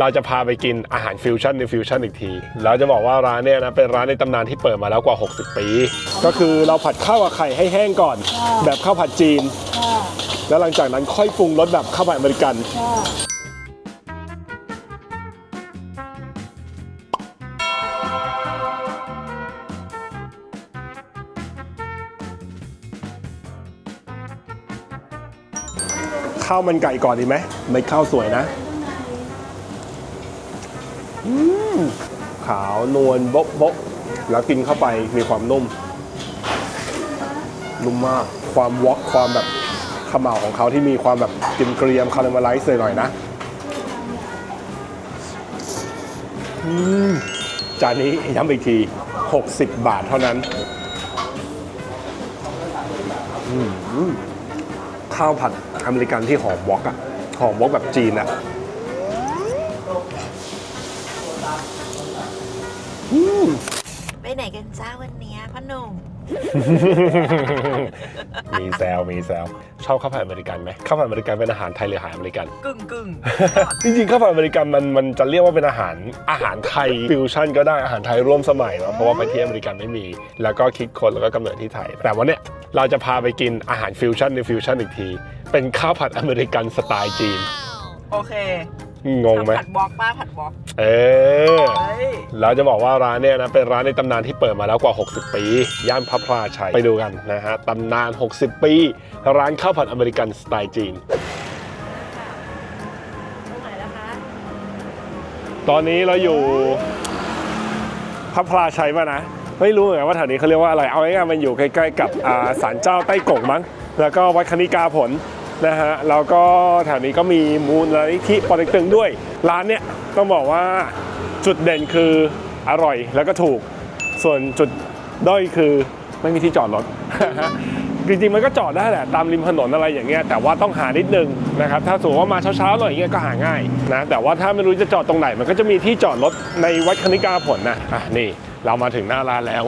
เราจะพาไปกินอาหารฟิวชั่นในฟิวชั่นอีกทีเราจะบอกว่าร้านเนี่ยนะเป็นร้านในตำนานที่เปิดมาแล้วกว่า 60 ปี ก็คือเราผัดข้าวกับไข่ให้แห้งก่อน แบบข้าวผัดจีนค่ะแล้วหลังจากนั้นค่อยปรุงรสแบบข้าวผัดอเมริกันค่ะข้าวมันไก่ก่อนดีไหมไม่ข้าวสวยนะ ขาวนวลโบ๊ะโบ๊ะแล้วกินเข้าไปมีความนุ่ม นุ่มมากความวอกความแบบขมเหลาของเขาที่มีความแบบกินเกรียมคาราเมลไลซ์หน่อยๆนะจานนี้ย้ำอีกที 60 บาทเท่านั้นข้าวผัดอเมริกันที่หอมวอกอะหอมวอกแบบจีนอะ ไปไหนกันจ้าวันเนี้ยพ่อหนุ่มมีแซวมีแซวชอบข้าวผัดอเมริกันไหมข้าวผัดอเมริกันเป็นอาหารไทยหรืออาหารอเมริกัน กึ่งกึ่งจริงๆข้าวผัดอเมริกันมันมันจะเรียกว่าเป็นอาหารอาหารไทยฟิวชั่นก็ได้อาหารไทยร่วมสมัยเนอะเพราะว่าไปที่อเมริกันไม่มี แล้วก็คิดคนแล้วก็กำเนิดที่ไทย แต่ว่าเนี่ยเราจะพาไปกินอาหารฟิวชั่นในฟิวชั่นอีกที เป็นข้าวผัดอเมริกันสไตล์จีน โอเค งงไหมผัดบล็อกป้าผัดบล็อกเออเฮ้ยเราจะบอกว่าร้านเนี่ยนะเป็นร้านในตำนานที่เปิดมาแล้วกว่า 60 ปี ย่านพระพลาชัย ไปดูกันนะฮะตำนาน 60 ปี ร้านข้าวผัดอเมริกันสไตล์จีนตอนนี้เราอยู่พระพลาชัยป่ะนะ ไม่รู้เหมือนกันว่าแถวนี้เขาเรียกว่าอะไร เอาง่ายๆมันอยู่ใกล้ๆกับอ่าศาลเจ้าไต้กงมั้ง แล้วก็วัดคณิกาผล นะฮะแล้วก็แถวนี้ก็มีมูลนิธิปอเต็กตึงด้วย ร้านเนี่ยต้องบอกว่าจุดเด่นคืออร่อยแล้วก็ถูก ส่วนจุดด้อยคือไม่มีที่จอดรถจริงๆมันก็จอดได้แหละตามริมถนนอะไรอย่างเงี้ยแต่ว่าต้องหานิดนึงนะครับถ้าสมมติว่ามาเช้าๆหน่อยอย่างเงี้ยก็หาง่ายนะแต่ว่าถ้าไม่รู้จะจอดตรงไหนมันก็จะมีที่จอดรถในวัดคณิกาผลนะอะนี่เรามาถึงหน้าร้านแล้ว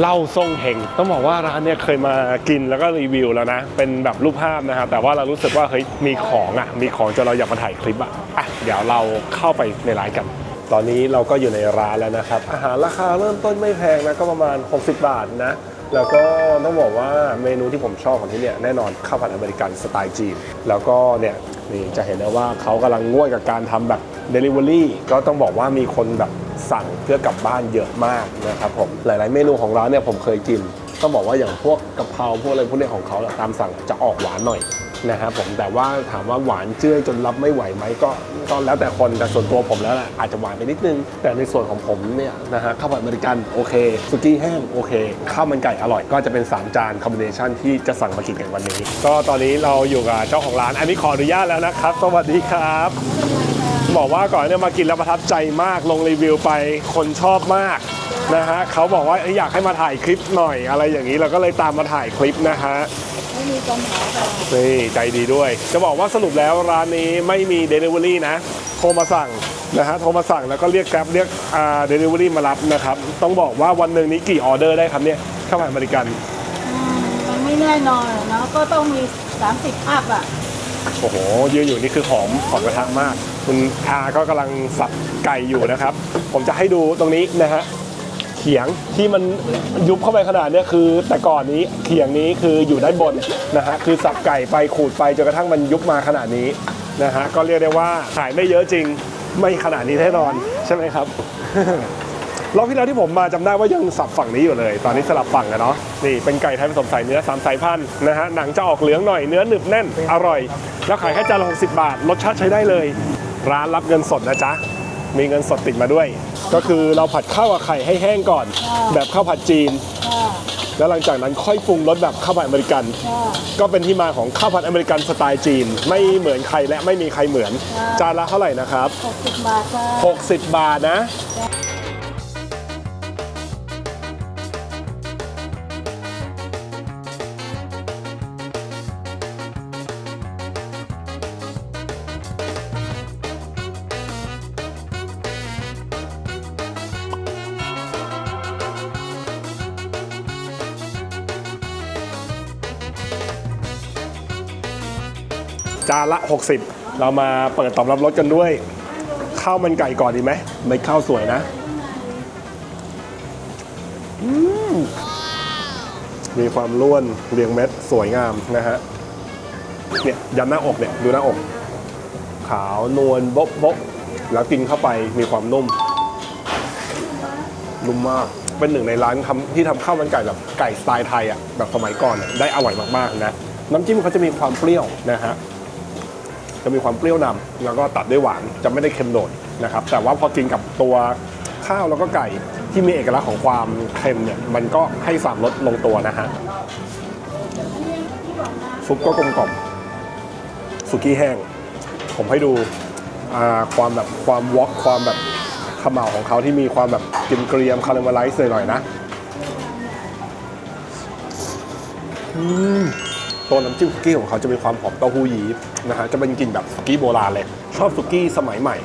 เล่าทรงเฮงต้องบอกว่าร้านเนี่ยเคยมากินแล้วก็รีวิวแล้วนะ เป็นแบบรูปภาพนะครับแต่ว่าเรารู้สึกว่าเฮ้ยมีของอะมีของจนเราอยากมาถ่ายคลิปอะอะเดี๋ยวเราเข้าไปในร้านกัน ตอนนี้เราก็อยู่ในร้านแล้วนะครับ อาหารราคาเริ่มต้นไม่แพงนะก็ประมาณ 60 บาทนะ แล้วก็ต้องบอกว่าเมนูที่ผมชอบของที่เนี่ยแน่นอนข้าวผัดอเมริกันสไตล์จีน แล้วก็เนี่ยนี่จะเห็นได้ว่าเขากำลังง่วยกับการทำแบบ Delivery ก็ต้องบอกว่ามีคนแบบ สั่งเพื่อกลับบ้านเยอะมากนะครับผมหลาย ๆ เมนูของร้านเนี่ยผมเคยกินต้องบอกว่าอย่างพวกกะเพราพวกอะไรพวกเนี้ยของเขาตามสั่งจะออกหวานหน่อยนะครับผมแต่ว่าถามว่าหวานเจื้อยจนรับไม่ไหวไหมก็ก็แล้วแต่คนแต่ส่วนตัวผมแล้วแหละอาจจะหวานไปนิดนึง แต่ในส่วนของผมเนี่ยนะฮะข้าวผัดอเมริกันโอเคสุกี้แห้งโอเคข้าวมันไก่อร่อยก็จะเป็น 3 จานคอมบิเนชันที่จะสั่งมากินกันวันนี้ ก็ตอนนี้เราอยู่กับเจ้าของร้าน อันนี้ขออนุญาตแล้วนะครับ สวัสดีครับ บอกว่าก่อนเนี่ยมากินแล้วประทับใจมากลงรีวิวไปคนชอบมากนะฮะเขาบอกว่าอยากให้มาถ่ายคลิปหน่อยอะไรอย่างนี้เราก็เลยตามมาถ่ายคลิปนะฮะไม่มีปัญหาค่ะนี่ใจดีด้วย จะบอกว่าสรุปแล้วร้านนี้ไม่มี Delivery นะ โทรมาสั่งนะฮะโทรมาสั่งแล้วก็เรียกแกร็บเรียกอ่า Delivery มารับนะครับ ต้องบอกว่าวันหนึ่งนี้กี่ออเดอร์ได้ครับเนี่ยข้าวผัดอเมริกันอืมมันไม่แน่นอนเนาะก็ต้องมี 30อัพอะ โอ้โหยืนอยู่นี่คือหอมหอมกระทะมาก คุณอาก็กำลังสับไก่อยู่นะครับ ผมจะให้ดูตรงนี้นะฮะเขียงที่มันยุบเข้าไปขนาดนี้คือ แต่ก่อนนี้เขียงนี้คืออยู่ด้านบนนะฮะคือสับไก่ไปขูดไปจนกระทั่งมันยุบมาขนาดนี้นะฮะก็เรียกได้ว่าขายไม่เยอะจริงไม่ขนาดนี้แน่นอนใช่ไหมครับ รอบที่แล้วที่ผมมาจำได้ว่ายังสับฝั่งนี้อยู่เลย ตอนนี้สลับฝั่งกันเนาะนี่เป็นไก่ไทยผสมสายเนื้อสามสายพันธุ์นะฮะหนังจะออกเหลืองหน่อยเนื้อหนึบแน่นอร่อย แล้วขายแค่จานละ60บาท รสชาติใช้ได้เลย ร้านรับเงินสดนะจ๊ะมีเงินสดติดมาด้วย ก็คือเราผัดข้าวกับไข่ให้แห้งก่อนค่ะแบบข้าวผัดจีนค่ะแล้วหลังจากนั้นค่อยปรุงรสแบบข้าวผัดอเมริกันค่ะก็เป็นที่มาของข้าวผัดอเมริกันสไตล์จีน ไม่เหมือนใครและไม่มีใครเหมือนค่ะจานละเท่าไหร่นะครับ 60 บาทค่ะ60 บาทนะ จานละ 60 เรามาเปิดตอบรับรสกันด้วย ข้าวมันไก่ก่อนดีไหมเม็ดข้าวสวยนะอืมมีความร่วนเรียงเม็ดสวยงามนะฮะเนี่ยยันหน้าอกเนี่ยดูหน้าอก ขาวนวลโบ๊ะโบ๊ะแล้วกินเข้าไปมีความนุ่ม นุ่มมากเป็นหนึ่งในร้านทำที่ทำข้าวมันไก่แบบไก่สไตล์ไทยอะแบบสมัยก่อนอะได้อร่อยมากๆนะน้ำจิ้มเขาจะมีความเปรี้ยวนะฮะ จะมีความเปรี้ยวนำแล้วก็ตัดด้วยหวานจะไม่ได้เค็มโดดนะครับ แต่ว่าพอกินกับตัวข้าวแล้วก็ไก่ที่มีเอกลักษณ์ของความเค็มเนี่ยมันก็ให้สามรสลงตัวนะฮะซุปก็กลมกล่อมสุกี้แห้ง ผมให้ดูความแบบความวอกความแบบขมเหลาของเขาที่มีความแบบกินเกรียมคาราเมลไลซ์หน่อยๆนะ อืม ตัวน้ำจิ้มสุกี้ของเขาจะมีความหอมเต้าหู้ยี้นะฮะจะเป็นกลิ่นแบบสุกี้โบราณเลย ชอบสุกี้สมัยใหม่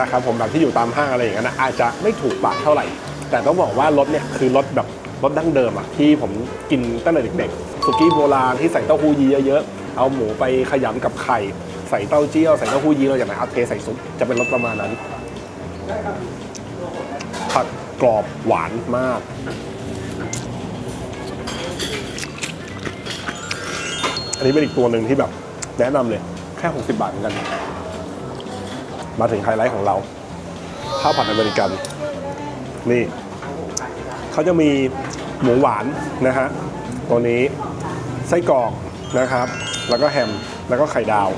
นะครับผมแบบที่อยู่ตามห้างอะไรอย่างเงี้ยนะอาจจะไม่ถูกปากเท่าไหร่ แต่ต้องบอกว่ารสเนี่ยคือรสแบบรสดั้งเดิมอะที่ผมกินตั้งแต่เด็กๆสุกี้โบราณที่ใส่เต้าหู้ยี้เยอะๆเอาหมูไปขยำกับไข่ ใส่เต้าเจี้ยวใส่เต้าหู้ยี้เราอย่างไรเอาเทใส่ซุปจะเป็นรสประมาณนั้นผัดกรอบหวานมาก นนี้เป็นอีกตัวหนึ่งที่แบบแนะนำเลยแค่ 60 บาทเหมือนกัน มาถึงไฮไลท์ของเราข้าวผัดอเมริกัน นี่เขาจะมีหมูหวานนะฮะตัวนี้ไส้กรอกนะครับ แล้วก็แฮมแล้วก็ไข่ดาว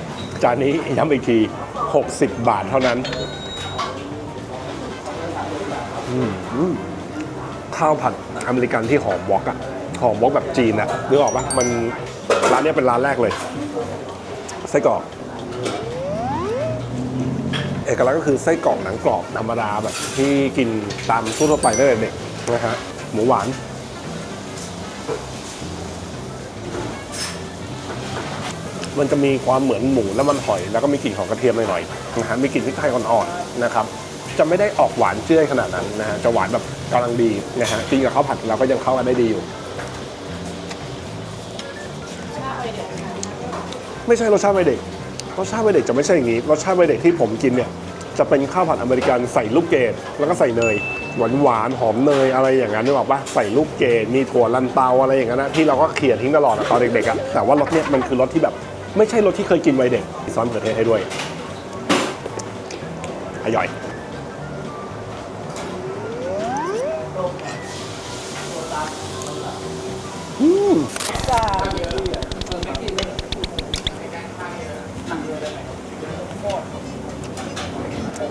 จานนี้ย้ำอีกที 60 บาทเท่านั้นอืมข้าวผัดอเมริกันที่หอมวอกอะ หอมวอกแบบจีนอะนึกออกปะมันร้านนี้เป็นร้านแรกเลยไส้กรอกเอกลักษณ์ก็คือไส้กรอกหนังกรอบธรรมดาแบบที่กินตามทั่วไปตั้งแต่เด็กนะฮะหมูหวานมันจะมีความเหมือนหมูแล้วมันหอย แล้วก็มีกลิ่นของกระเทียมหน่อยๆนะฮะมีกลิ่นพริกไทยอ่อนๆนะครับ จะไม่ได้ออกหวานเจื้อยขนาดนั้นนะฮะจะหวานแบบกำลังดีนะฮะกินกับข้าวผัดเราก็ยังเข้ากันได้ดีอยู่ ไม่ใช่รสชาติวัยเด็ก รสชาติวัยเด็กจะไม่ใช่อย่างนี้ รสชาติวัยเด็กที่ผมกินเนี่ยจะเป็นข้าวผัดอเมริกันใส่ลูกเกดแล้วก็ใส่เนยหวานหวานๆหอมเนยอะไรอย่างนั้นนึกออกปะใส่ลูกเกดมีถั่วลันเตาอะไรอย่างนั้นนะที่เราก็เขี่ยทิ้งตลอดตอนเด็กๆอะแต่ว่ารสเนี่ยมันคือรสที่แบบ ไม่ใช่รสที่เคยกินวัยเด็กมีซอสมะเขือเทศให้ด้วยอร่อย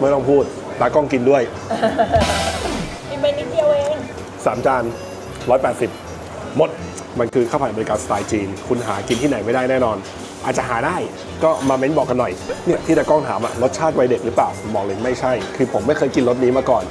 ไม่ต้องพูดตากล้องกินด้วย กินไปนิดเดียวเองสามจาน180หมด มันคือข้าวผัดอเมริกันสไตล์จีน คุณหากินที่ไหนไม่ได้แน่นอน อาจจะหาได้ก็มาเม้นบอกกันหน่อย เนี่ยที่ตากล้องถามอะรสชาติวัยเด็กหรือเปล่าผมบอกเลยไม่ใช่ คือผมไม่เคยกินรสนี้มาก่อน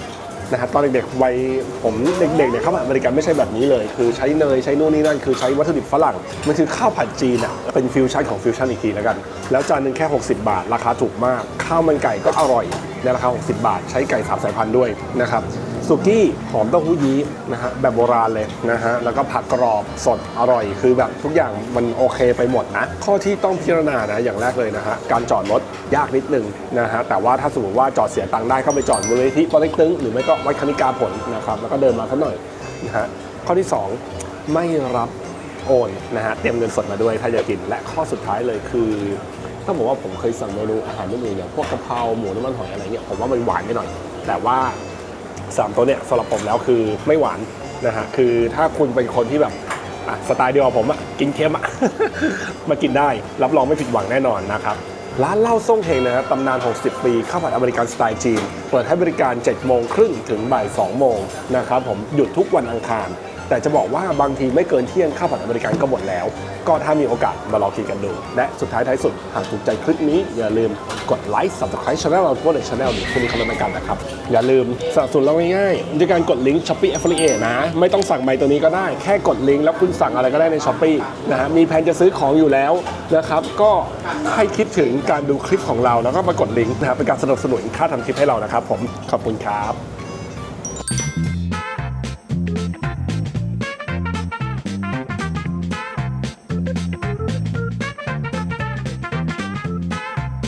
นะฮะตอนเด็กๆวัยผมเด็กๆเนี่ยข้าวผัดอเมริกันไม่ใช่แบบนี้เลย คือใช้เนยใช้นู่นนี่นั่นคือใช้วัตถุดิบฝรั่ง มันคือข้าวผัดจีนอะเป็นฟิวชั่นของฟิวชั่นอีกทีแล้วกัน แล้วจานหนึ่งแค่ 60 บาท ราคาถูกมาก ข้าวมันไก่ก็อร่อย ในราคา 60 บาท ใช้ไก่สามสายพันธุ์ด้วยนะครับสุกี้หอมเต้าหู้ยี้นะฮะแบบโบราณเลยนะฮะแล้วก็ผักกรอบสดอร่อย คือแบบทุกอย่างมันโอเคไปหมดนะ ข้อที่ต้องพิจารณานะอย่างแรกเลยนะฮะการจอดรถยากนิดนึงนะฮะแต่ว่าถ้าสมมติว่าจอดเสียตังค์ได้เข้าไปจอดมูลนิธิปอเต็กตึงหรือไม่ก็วัดคณิกาผลนะครับแล้วก็เดินมาสักหน่อยนะฮะข้อที่ 2 ไม่รับโอนนะฮะเตรียมเงินสดมาด้วยถ้าจะกินและข้อสุดท้ายเลยคือ ถ้าบอกว่าผมเคยสั่งเมนูอาหารเมนูอย่างพวกกะเพราหมูน้ำมันหอยอะไรเงี้ยผมว่ามันหวานไปหน่อย แต่ว่าสามตัวเนี่ยสำหรับผมแล้วคือไม่หวานนะฮะคือถ้าคุณเป็นคนที่แบบสไตล์เดียวกับผมอะกินเค็มอะมากินได้รับรองไม่ผิดหวังแน่นอนนะครับร้านเหล้าซ่งเฮงนะครับตำนาน 60 ปี ข้าวผัดอเมริกันสไตล์จีน เปิดให้บริการ 7 โมงครึ่งถึงบ่าย 2 โมงนะครับผมหยุดทุกวันอังคาร แต่จะบอกว่าบางทีไม่เกินเที่ยงข้าวผัดอเมริกันก็หมดแล้ว ก็ถ้ามีโอกาสมาลองกินกันดู และสุดท้ายท้ายสุดหากถูกใจคลิปนี้อย่าลืมกดไลค์ subscribe channel เราทั่วใน channel หรือคุณมีคอมเมนต์กันนะครับ อย่าลืมสนับสนุนเราง่ายๆด้วยการกดลิงก์ Shopee Affiliate นะ ไม่ต้องสั่งไมค์ตัวนี้ก็ได้ แค่กดลิงก์แล้วคุณสั่งอะไรก็ได้ใน Shopee นะฮะมีแผนจะซื้อของอยู่แล้วนะครับก็ให้คิดถึงการดูคลิปของเราแล้วก็มากดลิงก์นะครับเป็นการสนับสนุนค่าทำคลิปให้เรานะครับผมขอบคุณครับ